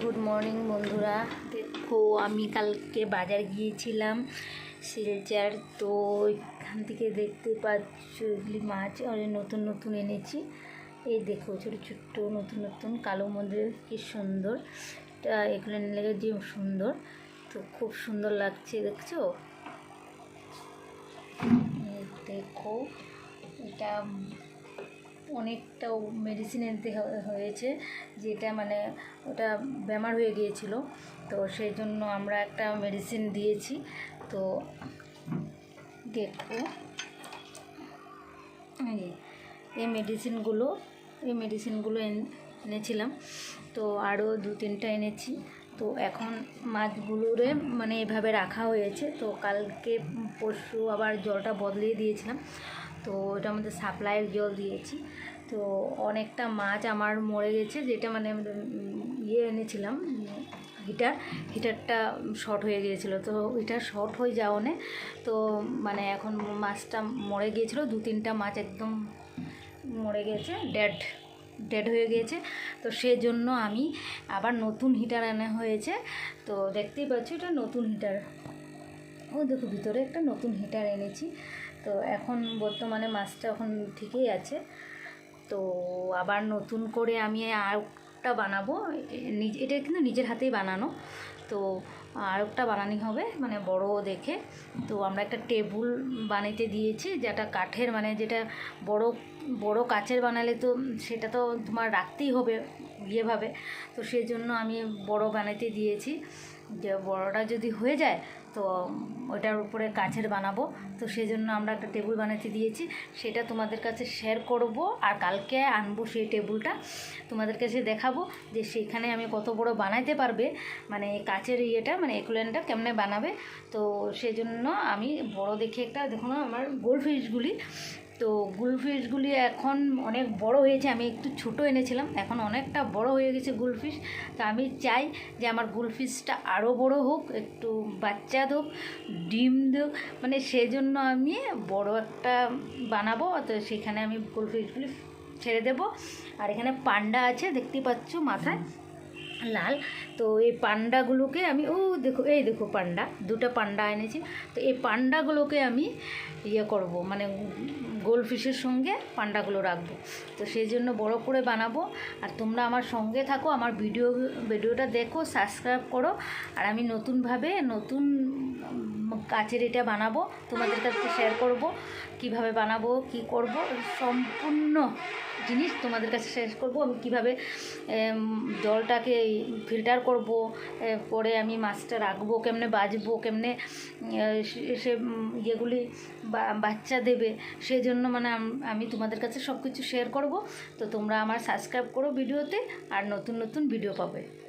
Good morning বন্ধুরা। দেখো, আমি কালকে বাজার গিয়েছিলাম শিলচার। তো এখান থেকে দেখতে পাচ্ছ, এগুলি মাছ অনেক নতুন নতুন এনেছি। এই দেখো, ছোটো ছোট্ট, নতুন নতুন, কালো মন্দির কি সুন্দর। এগুলো লেগে যে সুন্দর। তো খুব সুন্দর লাগছে, দেখছ? দেখো, এটা অনেকটা মেডিসিন আনতে হয়েছে, যেটা মানে ওটা বেমার হয়ে গিয়েছিল। তো সেই জন্য আমরা একটা মেডিসিন দিয়েছি। তো দেখো, এই মেডিসিনগুলো এই মেডিসিনগুলো এন- এনেছিলাম। তো আরও দু তিনটা এনেছি। তো এখন মাছগুলোরে মানে এভাবে রাখা হয়েছে। তো কালকে পরশু আবার জলটা বদলিয়ে দিয়েছিলাম। তো ওটার মধ্যে সাপ্লাইয়ের জল দিয়েছি। তো অনেকটা মাছ আমার মরে গেছে, যেটা মানে ইয়ে এনেছিলাম, হিটার। হিটারটা শর্ট হয়ে গিয়েছিল, তো হিটার শর্ট হয়ে যাওয়ানে তো মানে এখন মাছটা মরে গিয়েছিল, দু তিনটা মাছ একদম মরে গেছে ডেড ডেড হয়ে গিয়েছে তো সেজন্য আমি আবার নতুন হিটার আনা হয়েছে, তো দেখতেই পাচ্ছি এটা নতুন হিটার। ও দেখো, ভিতরে একটা নতুন হিটার এনেছি। তো এখন বর্তমানে মাছটা এখন ঠিকই আছে। তো আবার নতুন করে আমি আরেকটা বানাবো। এটা কিন্তু নিজের হাতেই বানানো। তো আরেকটা বানানি হবে মানে বড় দেখে। তো আমরা একটা টেবুল বানাইতে দিয়েছি, যেটা কাঠের মানে যেটা বড় বড় কাচের বানালে তো সেটা তো তোমার রাখতেই হবে ইয়েভাবে। তো সেই জন্য আমি বড় বানাইতে দিয়েছি। যে বড়টা যদি হয়ে যায়, তো ওটার উপরে কাছের বানাবো। তো সেই জন্য আমরা একটা টেবিল বানাতে দিয়েছি। সেটা তোমাদের কাছে শেয়ার করব আর কালকে আনব সেই টেবিলটা তোমাদের কাছে দেখাবো যে সেইখানে আমি কত বড় বানাইতে পারবে। মানে কাচের ইয়েটা মানে একুলেনটা কেমনে বানাবে। তো সেই জন্য আমি বড় দেখে একটা, দেখো আমার গোল। ফিশগুলি তো গুলফিশগুলি এখন অনেক বড় হয়েছে, আমি একটু ছোট এনেছিলাম, এখন অনেকটা বড় হয়ে গেছে গুলফিশ। তো আমি চাই যে আমার গুলফিশটা আরও বড় হোক, একটু বাচ্চা হোক, ডিম হোক মানে সেজন্য আমি বড় একটা বানাবো, তো সেখানে আমি গুলফিশগুলি ছেড়ে দেবো। আর এখানে পান্ডা আছে, দেখতে পাচ্ছ মাথায়। লাল। তো এই পান্ডাগুলোকে আমি, ও দেখো, এই দেখো পান্ডা, দুটো পান্ডা এনেছি। তো এই পান্ডাগুলোকে আমি ইয়ে করব মানে গোল ফিশের সঙ্গে পান্ডাগুলো রাখব। তো সেই জন্য বড় করে বানাবো। আর তোমরা আমার সঙ্গে থাকো, আমার ভিডিও, ভিডিওটা দেখো, সাবস্ক্রাইব করো। আর আমি নতুনভাবে নতুন কাচের এটা বানাবো, তোমাদের কাছে শেয়ার করব, কীভাবে বানাবো, কি করব, সম্পূর্ণ জিনিস তোমাদের কাছে শেষ করব। আমি কীভাবে জলটাকে ফিল্টার করব পরে আমি মাছটা রাখব, কেমনে বাজবো, কেমনে সে- ইয়েগুলি বাচ্চা দেবে সেই জন্য মানে আমি তোমাদের কাছে সব কিছু শেয়ার করব। তো তোমরা আমার সাবস্ক্রাইব করো ভিডিওতে, আর নতুন নতুন ভিডিও পাবে।